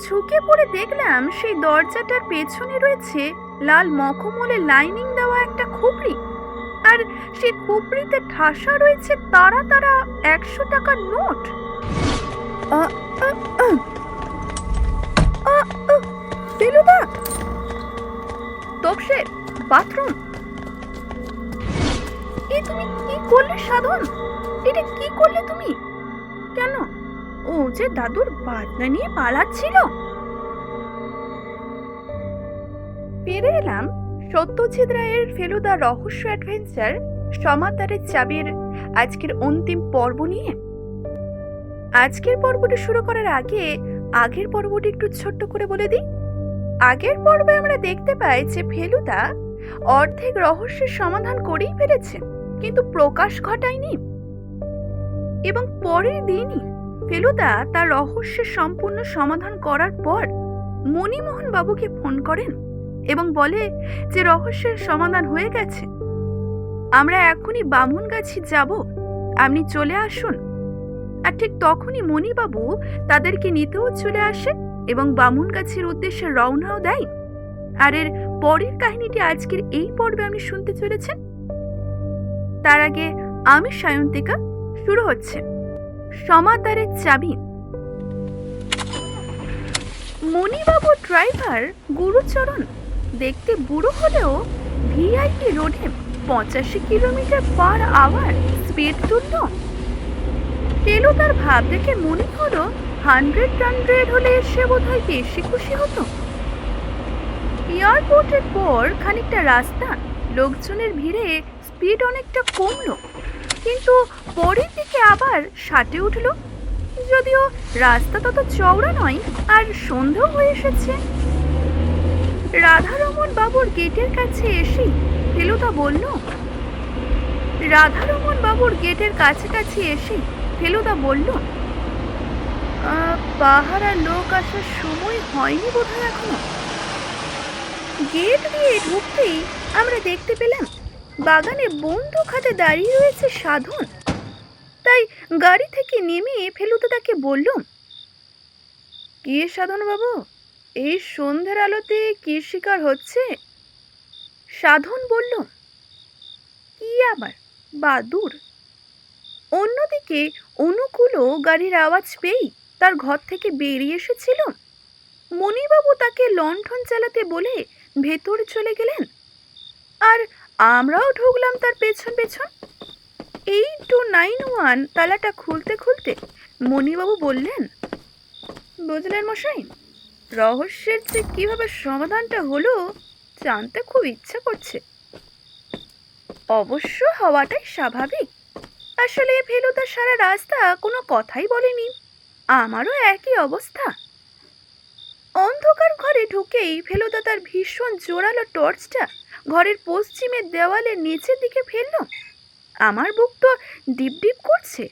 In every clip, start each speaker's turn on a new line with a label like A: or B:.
A: ঝুঁকে পড়ে দেখলাম সেই দরজাটার পেছনে রয়েছে লাল মখমলে লাইনিং দেওয়া একটা খুপড়ি আর সেই খুপড়িতে ঠাসা রয়েছে তারা তারা একশো টাকার নোট। ফেলুদা! বাথরুম। এ তুমি কি করলে সাধন? এটা কি করলে তুমি? কেন? ও যে দাদুর বাজনা নিয়ে পালাচ্ছিল। পেরে এলাম সত্যজিৎ রায়ের ফেলুদা রহস্য অ্যাডভেঞ্চার সমাতারের চাবির আজকের অন্তিম পর্ব নিয়ে। আজকের পর্বটি শুরু করার আগে আগের পর্বটি একটু ছোট্ট করে বলে দিই। আগের পর্বে আমরা দেখতে পাই যে ফেলুদা অর্ধেক রহস্যের সমাধান করেই ফেলেছে, কিন্তু প্রকাশ ঘটায়নি এবং পরের দিনই ফেলুদা তার রহস্যের সম্পূর্ণ সমাধান করার পর মণিমোহন বাবুকে ফোন করেন এবং বলে যে রহস্যের সমাধান হয়ে গেছে। আমরা এখনই বামুনগাছি যাব। আপনি চলে আসুন। আর ঠিক তখনই মণিবাবু তাদেরকে নিতেও চলে আসে এবং বামুনগাছির উদ্দেশ্যে রওনাও দেয়। আর এর পরের কাহিনীটি আজকের এই পর্বে আপনি শুনতে চলেছেন? তার আগে আমি সায়ন্তিকা, শুরু হচ্ছে। সমাদারের চাবি। মণিবাবু ড্রাইভার গুরুচরণ, দেখতে বুড়ো হলেও ভিআইপি রোডে পঁচাশি কিলোমিটার পার আওয়ার স্পিড তুলল পেল তার ভাব দেখে মনে হলো হান্ড্রেড হান্ড্রেড হলে সে বোধহয় বেশি খুশি হতো। এয়ারপোর্টের পর খানিকটা রাস্তা, লোকজনের ভিড়ে স্পিড অনেকটা কমলো। কিন্তু পরের দিকে আবার ষাটে উঠল। যদিও রাস্তা তত চওড়া নয়, আর সন্ধ্যেও হয়ে এসেছে। রাধারমন বাবুর গেটের কাছে এসেই ফেলুদা বলল, রাধারমন বাবুর গেটের কাছাকাছি এসেই ফেলুদা বলল পাহারা লোক আসার সময় হয়নি বোধহয় এখনও? গেট দিয়ে ঢুকতেই আমরা দেখতে পেলাম বাগানে বন্দুক হাতে দাঁড়িয়ে রয়েছে সাধন। তাই গাড়ি থেকে নেমে ফেলুদা তাকে বললুম কি সাধন বাবু? এই সন্ধ্যের আলোতে কি শিকার হচ্ছে? সাধন বলল, কি আবার? বাদুর। অন্যদিকে অনুকূলও গাড়ির আওয়াজ পেয়েই তার ঘর থেকে বেরিয়ে এসেছিল। মণিবাবু তাকে লণ্ঠন চালাতে বলে ভেতর চলে গেলেন। আর আমরাও ঢুকলাম তার পেছন পেছন। এইট টু নাইন ওয়ান তালাটা খুলতে খুলতে মণিবাবু বললেন বুঝলেন মশাই, রহস্যের যে কীভাবে সমাধানটা হলো জানতে খুব ইচ্ছা করছে। অবশ্য হওয়াটাই স্বাভাবিক। আসলে ফেলুদা সারা রাস্তা কোনো কথাই বলেনি। আমারও একই অবস্থা। অন্ধকার ঘরে ঢুকেই ফেলুদা তার ভীষণ জোরালো টর্চটা ঘরের পশ্চিমের দেওয়ালের নিচের দিকে ফেলল। আমার বুক তো ডিপ ডিপ করছে।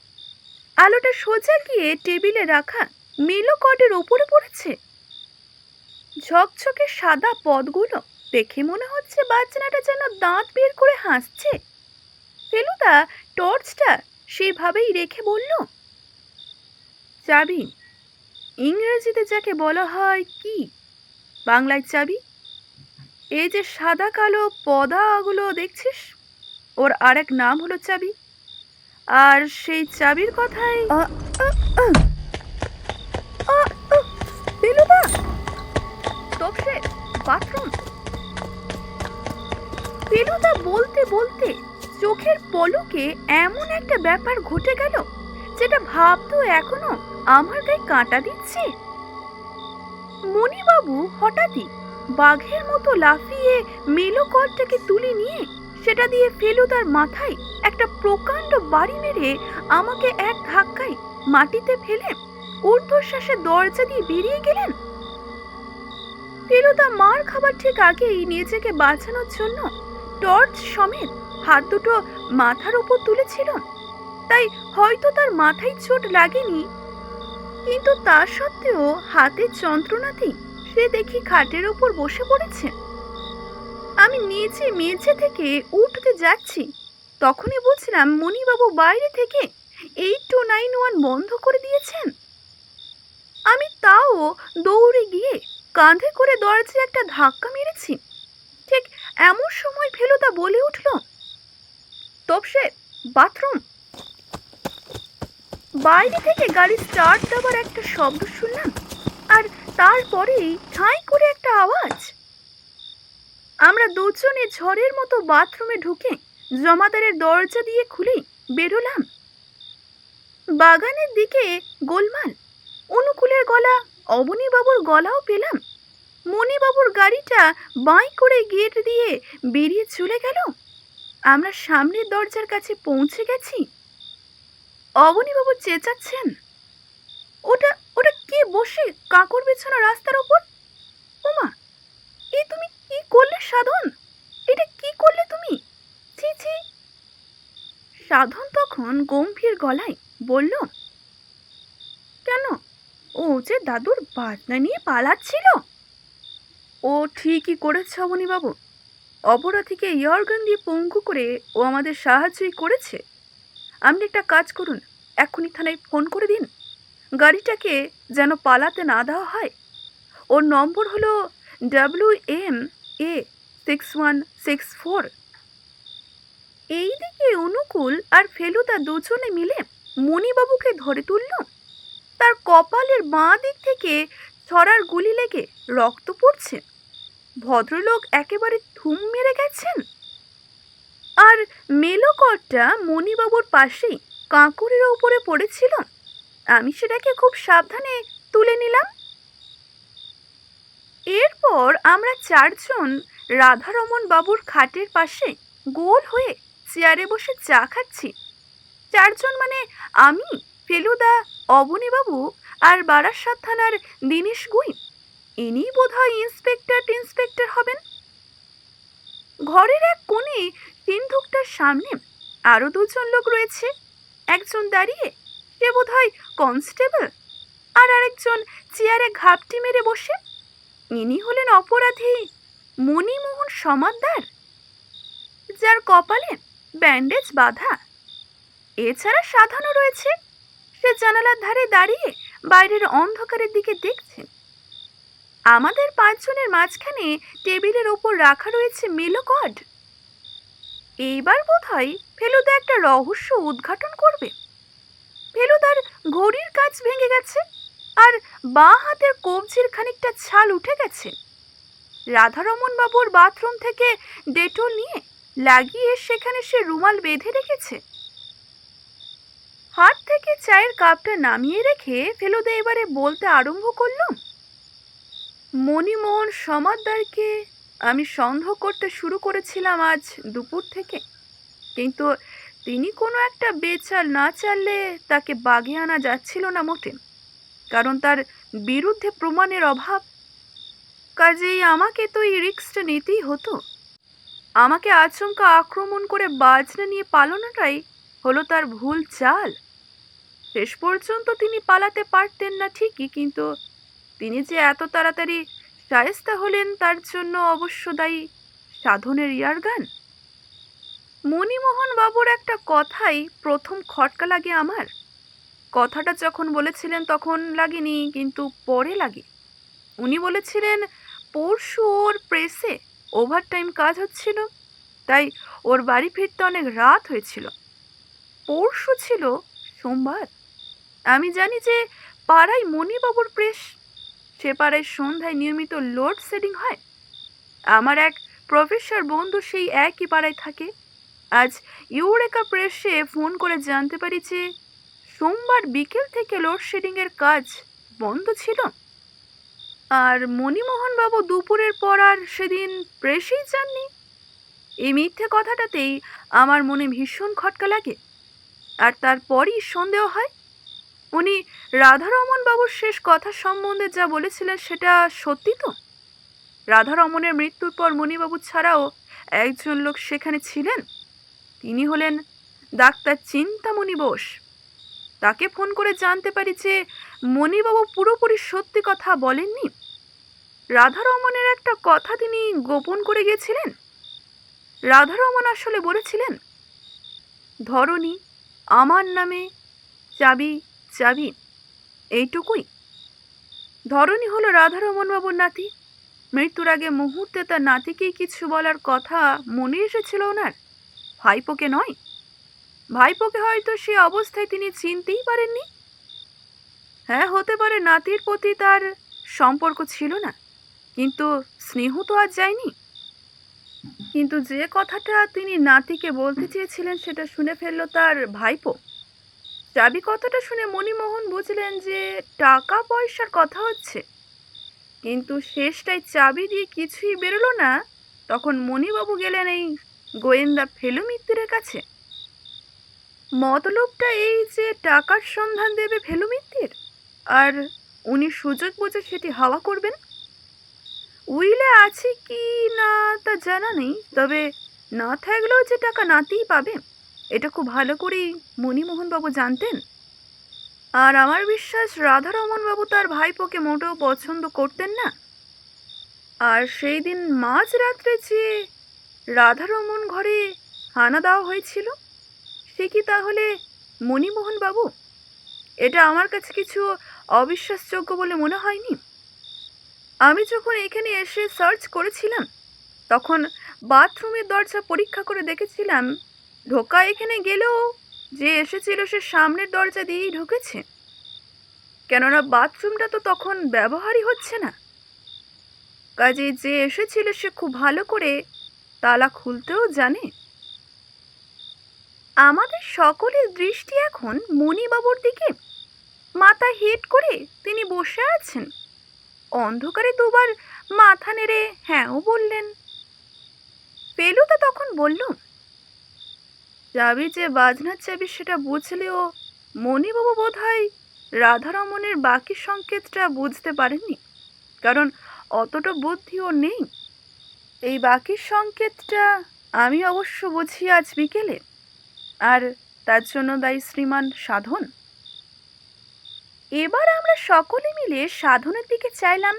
A: আলোটা সোজা গিয়ে টেবিলে রাখা মেলো কটের ওপরে পড়েছে। ঝকঝকে সাদা পদগুলো দেখে মনে হচ্ছে বাচ্চাটা যেন দাঁত বের করে হাসছে। ফেলুদা টর্চটা সেভাবেই রেখে বলল, চাবি। ইংরেজিতে যাকে বলা হয় কি? বাংলায় চাবি? এই যে সাদা কালো পদাগুলো দেখছিস? ওর আরেক নাম হলো চাবি। আর সেই চাবির কথাই বেলুদা তপসে বাথরুম। বেলুদা বলতে বলতে চোখের পলকে এমন একটা ব্যাপার ঘটে গেল যেটা ভাবতো এখনও আমার গায়ে কাঁটা দিচ্ছে। মণিবাবু হঠাৎই বাঘের মতো লাফিয়ে মেলো কলটাকে তুলে নিয়ে সেটা দিয়ে ফেলুদার মাথায় একটা প্রকাণ্ড বাড়ি মেরে আমাকে এক ধাক্কায় মাটিতে ফেলে ঊর্ধ্বশ্বাসে দরজা দিয়ে বেরিয়ে গেলেন। ফেলুদা মার খাবার ঠিক আগেই নিজেকে বাঁচানোর জন্য টর্চ সমেত হাত দুটো মাথার উপর তুলেছিল। তাই হয়তো তার মাথায় চোট লাগেনি, কিন্তু তা সত্ত্বেও হাতের যন্ত্রণাতেই সে দেখি খাটের ওপর বসে পড়েছে। আমি নিচে মেঝে থেকে উঠতে যাচ্ছি। তখনই বুঝলাম মণিবাবু বাইরে থেকে এইট টু নাইন ওয়ান বন্ধ করে দিয়েছেন। আমি তাও দৌড়ে গিয়ে কাঁধে করে দরজায় একটা ধাক্কা মেরেছি। ঠিক এমন সময় ফেলুদা বলে উঠল, তপসে, বাথরুম? বাইরে থেকে গাড়ি স্টার্ট দেওয়ার একটা শব্দ শুনলাম, আর তারপরেই ঠাঁই করে একটা আওয়াজ। আমরা দুজনে ঝড়ের মতো বাথরুমে ঢুকে জমাদারের দরজা দিয়ে খুলেই বেরোলাম। বাগানের দিকে গোলমাল, অনুকূলের গলা, অবনীবাবুর গলাও পেলাম। মণিবাবুর গাড়িটা বাঁই করে গেট দিয়ে বেরিয়ে চলে গেল। আমরা সামনের দরজার কাছে পৌঁছে গেছি। অবনীবাবু চেঁচাচ্ছেন, ওটা ওটা কে বসে কাকর বিছানো রাস্তার ওপর? ওমা, এ তুমি কি করলে সাধন? এটা কি করলে তুমি? ছি ছি। সাধন তখন গম্ভীর গলায় বলল, কেন? ও যে দাদুর বাজনা নিয়ে পালাচ্ছিল। ও ঠিকই করেছে অবনীবাবু। অপরাধীকে ইয়ারগান দিয়ে পঙ্গু করে ও আমাদের সাহায্যই করেছে। আপনি একটা কাজ করুন এখনই থানায় ফোন করে দিন। গাড়িটাকে যেন পালাতে না দেওয়া হয়। ওর নম্বর হলো W M A six one six four. এইদিকে অনুকূল আর ফেলুদা দুজনে মিলে মণিবাবুকে ধরে তুলল। তার কপালের বাঁ দিক থেকে ছড়ার গুলি লেগে রক্ত পড়ছে। ভদ্রলোক একেবারে থুম মেরে গেছেন। আর মেলোকরটা মণিবাবুর পাশেই কাঁকুরের উপরে পড়েছিল। আমি সেটাকে খুব সাবধানে তুলে নিলাম। এরপর আমরা চারজন রাধারমন বাবুর খাটের পাশে গোল হয়ে চেয়ারে বসে চা খাচ্ছি। চারজন মানে আমি, ফেলুদা অবনীবাবু আর বারাসাত থানার দিনেশ গুই। ইনি বোধহয় ইন্সপেক্টর ইন্সপেক্টর হবেন। ঘরের এক কোণে সিন্ধুকটার সামনে আরও দুজন লোক রয়েছে। একজন দাঁড়িয়ে, সে বোধহয় কনস্টেবল? আর আরেকজন চেয়ারে ঘাপটি মেরে বসে? ইনি হলেন অপরাধী মণিমোহন সমাদ্দার যার কপালে ব্যান্ডেজ বাঁধা। এছাড়া সাধারণ রয়েছে। সে জানালার ধারে দাঁড়িয়ে বাইরের অন্ধকারের দিকে দেখছে। আমাদের পাঁচজনের মাঝখানে টেবিলের ওপর রাখা রয়েছে মেলোকড এইবার বোধহয় ফেলুদা একটা রহস্য উদ্ঘাটন করবে। ফেলুদার ঘড়ির কাজ ভেঙে গেছে আর বাঁ হাতের কবজির খানিকটা ছাল উঠে গেছে। রাধারমন বাবুর বাথরুম থেকে ডেটল নিয়ে লাগিয়ে সেখানে সে রুমাল বেঁধে রেখেছে। হাত থেকে চায়ের কাপটা নামিয়ে রেখে ফেলুদা এবারে বলতে আরম্ভ করল, মণিমোহন সমাদ্দারকে আমি সন্দেহ করতে শুরু করেছিলাম আজ দুপুর থেকে, কিন্তু তিনি কোনো একটা বেচাল না চাললে তাকে বাগে আনা যাচ্ছিল না মোটে কারণ তার বিরুদ্ধে প্রমাণের অভাব। কাজেই আমাকে তো এই রিক্সটা নিতেই হতো। আমাকে আচমকা আক্রমণ করে বাজনা নিয়ে পালানোটাই হলো তার ভুল চাল। শেষ পর্যন্ত তিনি পালাতে পারতেন না ঠিকই, কিন্তু তিনি যে এত তাড়াতাড়ি শায়েস্তা হলেন তার জন্য অবশ্য দায়ী সাধনের ইয়ারগান। মণিমোহন বাবুর একটা কথাই প্রথম খটকা লাগে আমার। কথাটা যখন বলেছিলেন তখন লাগেনি, কিন্তু পরে লাগে। উনি বলেছিলেন, পরশু ওর প্রেসে ওভারটাইম কাজ হচ্ছিল, তাই ওর বাড়ি ফিরতে অনেক রাত হয়েছিল। পরশু ছিল সোমবার। আমি জানি যে পাড়ায় মণিবাবুর প্রেস, সে পাড়ায় সন্ধ্যায় নিয়মিত লোড শেডিং হয়। আমার এক প্রফেসর বন্ধু সেই একই পাড়ায় থাকে। আজ ইউরেকা প্রেসে ফোন করে জানতে পারি যে সোমবার বিকেল থেকে লোডশেডিংয়ের কাজ বন্ধ ছিল। আর মণিমোহনবাবু দুপুরের পর আর সেদিন প্রেসেই যাননি। এই মিথ্যে কথাটাতেই আমার মনে ভীষণ খটকা লাগে। আর তারপরই সন্দেহ হয়। উনি রাধারমন বাবুর শেষ কথা সম্বন্ধে যা বলেছিলেন সেটা সত্যি তো? রাধারমনের মৃত্যুর পর মণিবাবু ছাড়াও একজন লোক সেখানে ছিলেন? তিনি হলেন ডাক্তার চিন্তামণি বোস। তাকে ফোন করে জানতে পারি যে মণিবাবু পুরোপুরি সত্যি কথা বলেননি। রাধারমনের একটা কথা তিনি গোপন করে গেছিলেন। রাধারমন আসলে বলেছিলেন ধরনী আমার নামে চাবি চাবি, এইটুকুই। ধরনী হলো রাধারমণবাবুর নাতি। মৃত্যুর আগে মুহূর্তে তার নাতিকেই কিছু বলার কথা মনে এসেছিল ওনার। ভাইপোকে নয়? ভাইপোকে হয়তো সে অবস্থায় তিনি চিনতেই পারেননি। হ্যাঁ হতে পারে নাতির প্রতি তার সম্পর্ক ছিল না, কিন্তু স্নেহ তো আর যায়নি। কিন্তু যে কথাটা তিনি নাতিকে বলতে চেয়েছিলেন সেটা শুনে ফেলল তার ভাইপো। চাবি কথাটা শুনে মণিমোহন বুঝলেন যে টাকা পয়সার কথা হচ্ছে। কিন্তু শেষটায় চাবি দিয়ে কিছুই বেরোলো না, তখন মণিবাবু গেলেন এই গোয়েন্দা ফেলু মিত্তিরের কাছে? মতলবটা এই যে টাকার সন্ধান দেবে ফেলু মিত্তির আর উনি সুযোগ বুঝে সেটি হাওয়া করবেন? উইলে আছে কি না তা জানা নেই, তবে না থাকলেও যে টাকা নাতেই পাবে, এটা খুব ভালো করেই মণিমোহনবাবু জানতেন। আর আমার বিশ্বাস রাধারমণবাবু তার ভাইপোকে মোটেও পছন্দ করতেন না। আর সেই দিন মাঝ রাত্রে যে রাধারমণ ঘরে হানা দেওয়া হয়েছিল? সে কি তাহলে মণিমোহন বাবু এটা আমার কাছে কিছু অবিশ্বাসযোগ্য বলে মনে হয়নি। আমি যখন এখানে এসে সার্চ করেছিলাম, তখন বাথরুমের দরজা পরীক্ষা করে দেখেছিলাম, ঢোকা এখানে গেলেও যে এসেছিল সে সামনের দরজা দিয়েই ঢুকেছে। কেননা বাথরুমটা তো তখন ব্যবহারই হচ্ছে না। কাজে যে এসেছিল সে খুব ভালো করে তালা খুলতেও জানে। আমাদের সকলের দৃষ্টি এখন মণিবাবুর দিকে। মাথা হেট করে তিনি বসে আছেন। অন্ধকারে দুবার মাথা নেড়ে হ্যাঁও বললেন। ফেলুদা তখন বলল চাবি যে বাজনার চাবি সেটা বুঝলেও মণিবাবু বোধ হয় রাধারমণের বাকি সংকেতটা বুঝতে পারেননি। কারণ অতটা বুদ্ধিও নেই। এই বাকি সংকেতটা আমি অবশ্য বুঝি আজ বিকেলে। আর তার জন্য দায়ী শ্রীমান সাধন? এবার আমরা সকলে মিলে সাধনের দিকে চাইলাম।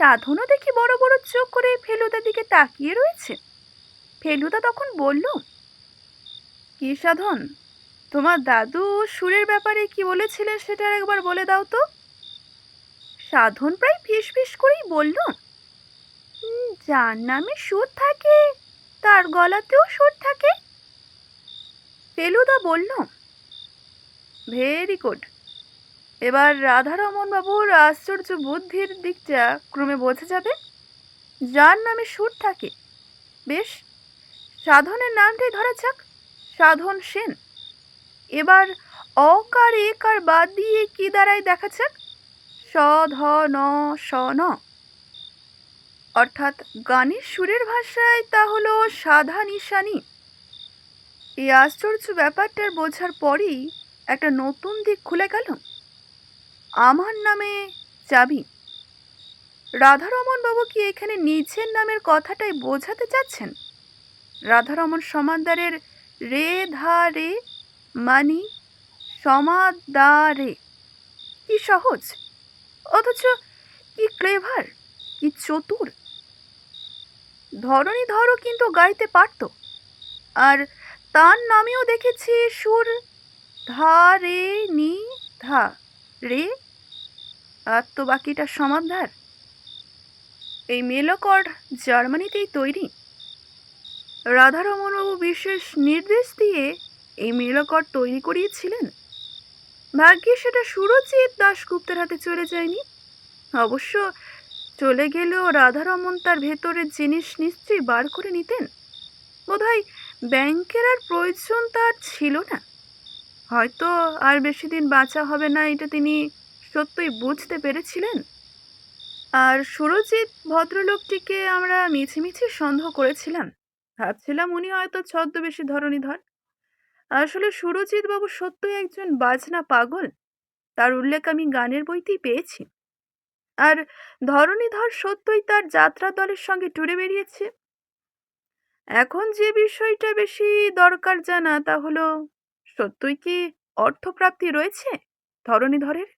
A: সাধনও দেখি বড় বড় চোখ করে ফেলুদার দিকে তাকিয়ে রয়েছে। ফেলুদা তখন বলল কি সাধন? তোমার দাদু সুরের ব্যাপারে কি বলেছিলেন সেটা একবার বলে দাও তো। সাধন প্রায় ফিস ফিস করেই বলল "হুম, যার নামে সুর থাকে, তার গলাতেও সুর থাকে। ফেলুদা বলল, ভেরি গুড। এবার রাধারমন বাবুর আশ্চর্য বুদ্ধির দিকটা ক্রমে বোঝা যাবে। যার নামে সুর থাকে। বেশ, সাধনের নামটাই ধরা যাক, সাধন সেন। এবার অকার একার বাদ দিয়ে কি দাঁড়ায় দেখা যাক? স ধ ন স ন অর্থাৎ গানের সুরের ভাষায় তা হলো সাধা নিশানি। এই আশ্চর্য ব্যাপারটার বোঝার পরেই একটা নতুন দিক খুলে গেল। আমার নামে চাবি। রাধারমন বাবু কি এখানে নিজের নামের কথাটাই বোঝাতে চাচ্ছেন? রাধারমন সমাদারের রে ধা রে মানি সমাদারে। কি সহজ! অথচ কি ক্লেভার, কি চতুর! ধরনী ধরও কিন্তু গাইতে পারত। আর তার নামেও দেখেছি সুর ধা, রে, নি, ধা। রে, আর তো বাকিটা সমাধার। এই মেলোকর্ড জার্মানিতেই তৈরি। রাধারমণবাবু বিশেষ নির্দেশ দিয়ে এই মেলোকর্ড তৈরি করিয়েছিলেন। ভাগ্যে সেটা সুরজিৎ দাশগুপ্তের হাতে চলে যায়নি। অবশ্য চলে গেলেও রাধারমন তার ভেতরের জিনিস নিশ্চয়ই বার করে নিতেন। বোধহয় ব্যাংকের আর প্রয়োজন তার ছিল না। হয়তো আর বেশি দিন বাঁচা হবে না, এটা তিনি সত্যই বুঝতে পেরেছিলেন। আর সুরজিৎ ভদ্রলোকটিকে আমরা মিছিমিছি সন্দেহ করেছিলাম। ভাবছিলাম উনি হয়তো ছদ্মবেশী ধরণীধর। আসলে সুরজিৎ বাবু সত্যই একজন বাজনা পাগল। তার উল্লেখ আমি গানের বইতেই পেয়েছি। আর ধরণীধর সত্যই তার যাত্রা দলের সঙ্গে টুরে বেরিয়েছে। এখন যে বিষয়টা বেশি দরকার জানা তা হলো, সত্যই কি অর্থপ্রাপ্তি রয়েছে ধরণীধরের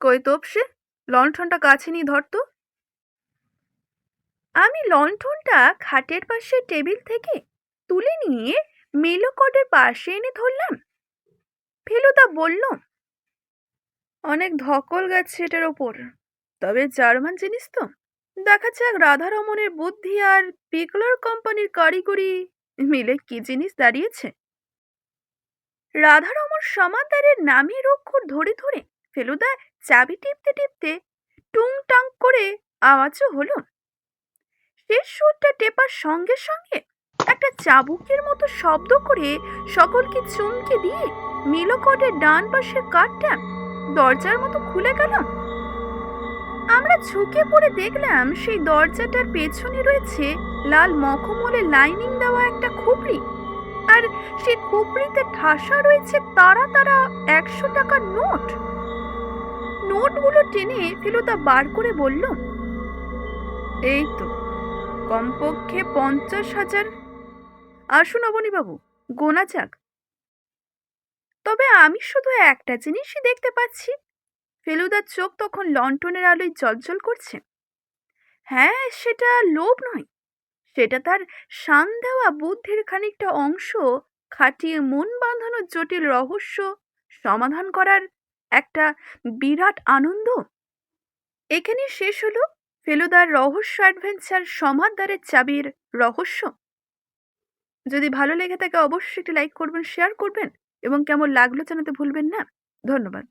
A: কই তোপসে লণ্ঠনটা কাছে নিয়ে ধরতো আমি লণ্ঠনটা খাটের পাশে টেবিল থেকে তুলে নিয়ে মেলোকটের পাশে এনে ধরলাম। ফেলুদা বলল অনেক ধকল গেছে এটার ওপর। তবে জার্মান জিনিস তো। দেখা যাক রাধারমণের বুদ্ধি আর পিকলার কোম্পানির কারিগরি মিলে কি জিনিস দাঁড়িয়েছে। রাধারমণ সমাদারের নামের অক্ষর ধরে ধরে ফেলুদা চাবি টিপতে টিপতে টুং টাং করে আওয়াজও হলো। শেষ সুরটা টেপার সঙ্গে সঙ্গে একটা চাবুকের মতো শব্দ করে সকলকে চমকে দিয়ে মিলকটের ডান পাশের কাঠটা দরজার মতো খুলে গেল আমরা ঝুঁকে পড়ে দেখলাম সেই দরজাটার পেছনে রয়েছে লাল মখমলে লাইনিং দেওয়া একটা খুপড়ি আর সেই খুপড়িতে ঠাসা রয়েছে তারা তারা একশো টাকার নোট। নোটগুলো টেনে ফেলুদা বার করে বলল, এই তো, কমপক্ষে পঞ্চাশ হাজার। আসুন অবনীবাবু, গোনা যাক। তবে আমি শুধু একটা জিনিসই দেখতে পাচ্ছি। ফেলুদার চোখ তখন লন্ঠনের আলোয় জলজল করছে। হ্যাঁ সেটা লোভ নয়। সেটা তার শান দেওয়া বুদ্ধির খানিকটা অংশ খাটিয়ে মন বাঁধানো জটিল রহস্য সমাধান করার একটা বিরাট আনন্দ। এখানে শেষ হলো ফেলুদার রহস্য অ্যাডভেঞ্চার সমাদদারের চাবির রহস্য। যদি ভালো লেগে থাকে, অবশ্যই একটি লাইক করবেন, শেয়ার করবেন। এবং কেমন লাগল জানাতে ভুলবেন না। ধন্যবাদ।